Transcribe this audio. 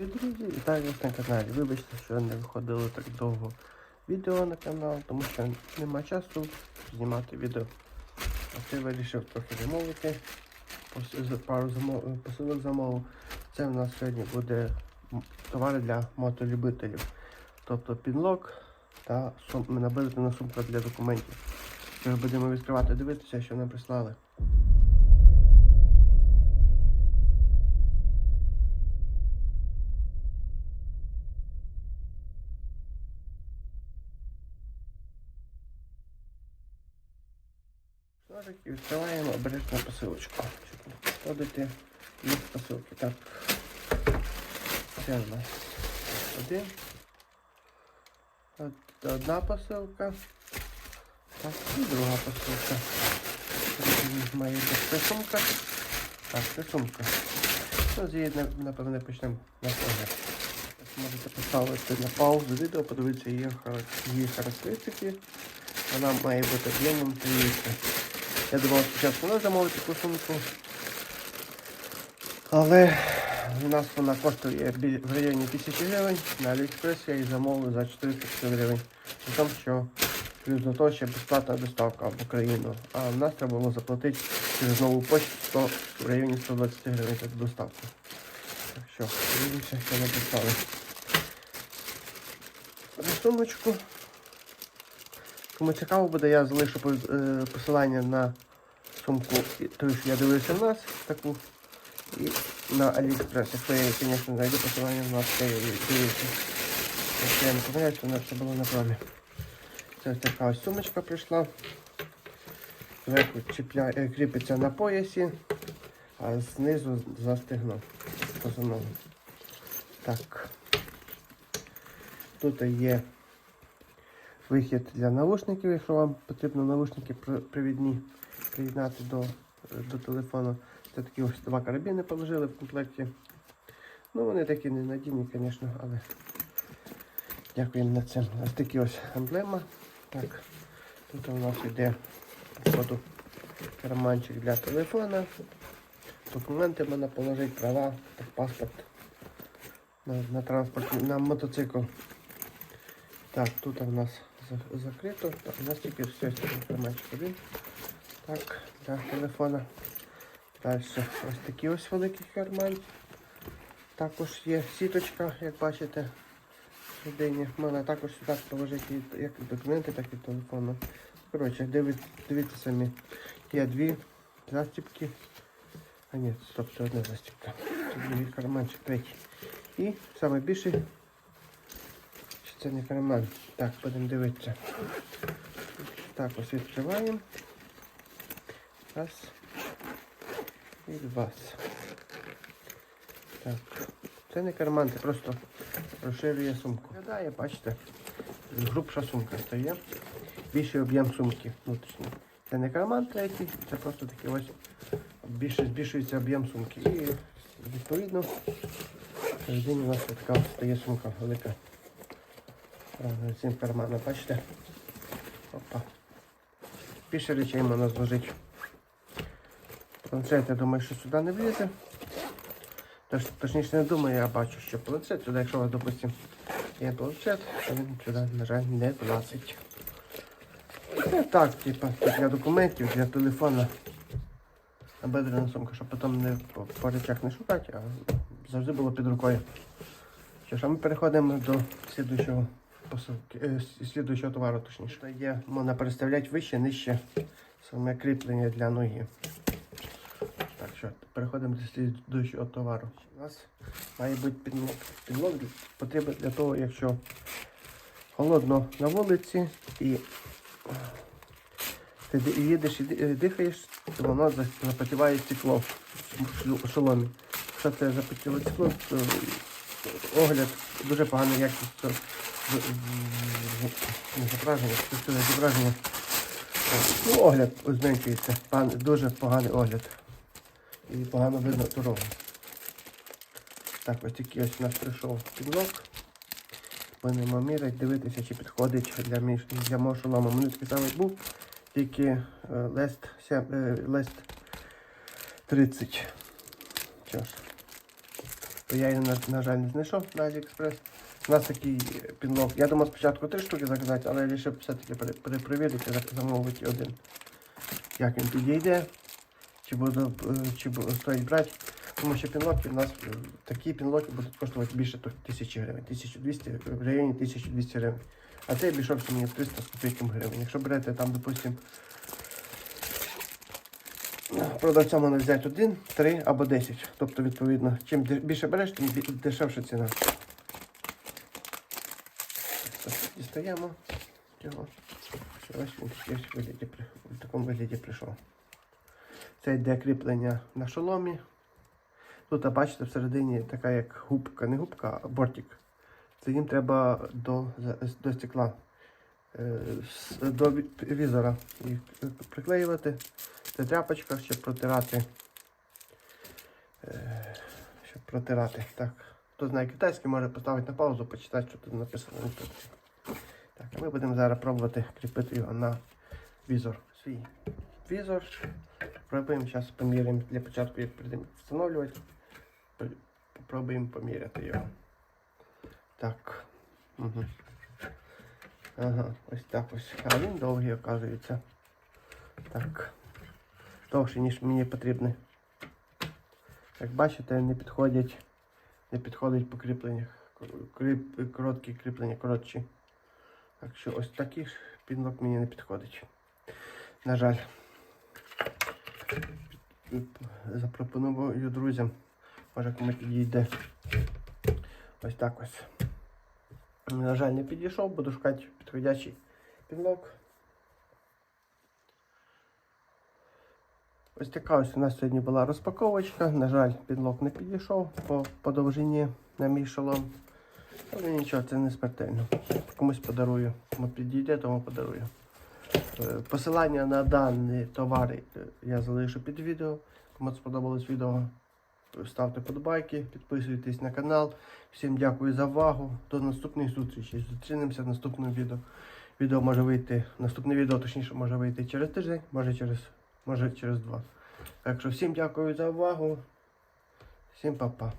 Друзі, вітаю вас на каналі. Вибачте, що не виходило так довго відео на канал, тому що нема часу знімати відео. А ти вирішив трохи замовити. Пару замов... посилок замовив. Це в нас сьогодні буде товари для мотолюбителів. Тобто підлок та сум... набирательна сумка для документів. Тож будемо відкривати, дивитися, що нам прислали. І відкриваємо обережно посилочку. Щоб не підходити від посилки. Так. Це в нас один. Одна посилка. Так, і друга посилка. Має це сумка. Так, це сумка. Ну, з її, напевне, почнемо на огляд. Можете поставити на паузу відео, подивитися її характеристики. Вона має бути об'ємом 3 літри. Я думав спочатку не замовити сумку. Але у нас вона коштує в районі 1000 гривень. На Аліекспрес я її замовив за 450 гривень. При тому, що плюс до того ще безплатна доставка в Україну. А в нас треба було заплатити через нову почту 100, в районі 120 гривень за доставку. Так що, дивимося, що написали. На сумочку. Кому цікаво буде, я залишу е, посилання на сумку, ту, що я дивився в нас, таку, і на Аліекспрес. Якщо я, звісно, знайду посилання я дивився. Якщо я не помиляюсь, то в все було на промі. Це ось така ось сумочка прийшла. Зверху е, кріпиться на поясі, а знизу застигнув позаново. Так. Тут є вихід для наушників, якщо вам потрібно наушники при- привідні приєднати до, до телефону. Це такі ось два карабіни положили в комплекті. Ну, вони такі ненадійні, звісно, але дякуємо на це. Ось такі ось емблема. Так, тут у нас йде походу карманчик для телефона. Документи можна положити, права, паспорт на, на транспорт, на мотоцикл. Так, тут у нас закрито. Так, у нас тільки все карманчик один. Так, для телефона. Далі ось такий ось великий карман. Також є сіточка, як бачите, всередині. Можна також сюди положити як документи, так і телефон. Коротше, дивіться, дивіться самі. Є дві застіпки. А ні, стоп, це одна застіпка. Це другий карманчик, третій. І найбільший. Це не карман? Так, будемо дивитися. Так, ось відкриваємо. Раз. І два. Так. Це не карман, це просто розширює сумку. Виглядає, бачите, грубша сумка стає. Більший об'єм сумки внутрішній. Це не карман третій, це просто такий ось більше збільшується об'єм сумки. І відповідно всередині у нас така стає сумка велика. Правда, цим карманом, бачите? Опа. Більше речей можна зложити. Планшет, я думаю, що сюди не влізе. Тож, точніше не думаю, я бачу, що планшет сюди, якщо у вас, допустим, є планшет, то він сюди, на жаль, не влазить. Це так, типа, для документів, для телефона. Набедрена сумка, щоб потім не по, по речах не шукати, а завжди було під рукою. Що ж, а ми переходимо до слідуючого посилки, е, слідуючого товару, точніше. Тут є, можна переставляти вище, нижче саме кріплення для ноги. Так що, переходимо до слідуючого товару. У нас має бути підлог. Підлог потрібен для того, якщо холодно на вулиці і ти їдеш і е, дихаєш, то воно за- запотіває стекло в шоломі. Якщо це запотіло стекло, то огляд дуже поганий якість зображення, зображення. Ну, огляд зменшується. Дуже поганий огляд. І погано видно дорогу. Так, ось такий ось у нас прийшов підлог. Будемо міряти, дивитися, чи підходить для, між, для мого шолома. Мені самий був, тільки лест, лест 30. Що ж. То я її, на, на жаль, не знайшов на Аліекспрес. У нас такий пінлок. Я думав спочатку три штуки заказати, але я вирішив все-таки пере- перепровірити, замовити один. Як він підійде, чи буде, е, чи стоїть брати. Тому що пінлоки у нас е, такі пінлоки будуть коштувати більше то- тисячі гривень. 1200 в районі 1200 гривень. А цей обійшовся мені в 300 з копійками гривень. Якщо берете там, допустим, продавця можна взяти один, три або 10. Тобто, відповідно, чим більше береш, тим дешевша ціна. Дістаємо його. Ось в такому вигляді прийшов. Це йде кріплення на шоломі. Тут, а бачите, всередині така як губка, не губка, а бортик. Це їм треба до, до стекла, е, до візора їх приклеювати. Це тряпочка, щоб протирати. е, Щоб протирати. Так. Хто знає китайський, може поставити на паузу, почитати, що тут написано. Так, а ми будемо зараз пробувати кріпити його на візор. Свій візор. Пробуємо зараз поміряємо для початку, як прийдемо встановлювати. Попробуємо поміряти його. Так. Угу. Ага, ось так ось. А він довгий, оказується. Так. Довший, ніж мені потрібно. Як бачите, не підходять, не підходить по кріпленнях. Кріп, короткі кріплення, коротші. Так що ось такий ж підлок мені не підходить. На жаль. Запропоную друзям. Може кому підійде. Ось так ось. На жаль, не підійшов, буду шукати підходящий підлок. Ось така ось у нас сьогодні була розпаковочка. На жаль, підлок не підійшов по, по довжині на мій шолом. Але нічого, це не смертельно. Комусь подарую. Кому підійде, тому подарую. Е, Посилання на дані товари е, я залишу під відео. Кому сподобалось відео, ставте подобайки, підписуйтесь на канал. Всім дякую за увагу. До наступних зустрічей. Зустрінемося в наступному відео. Відео може вийти, наступне відео точніше може вийти через тиждень, може через, може через два. Так що всім дякую за увагу. Всім па-па.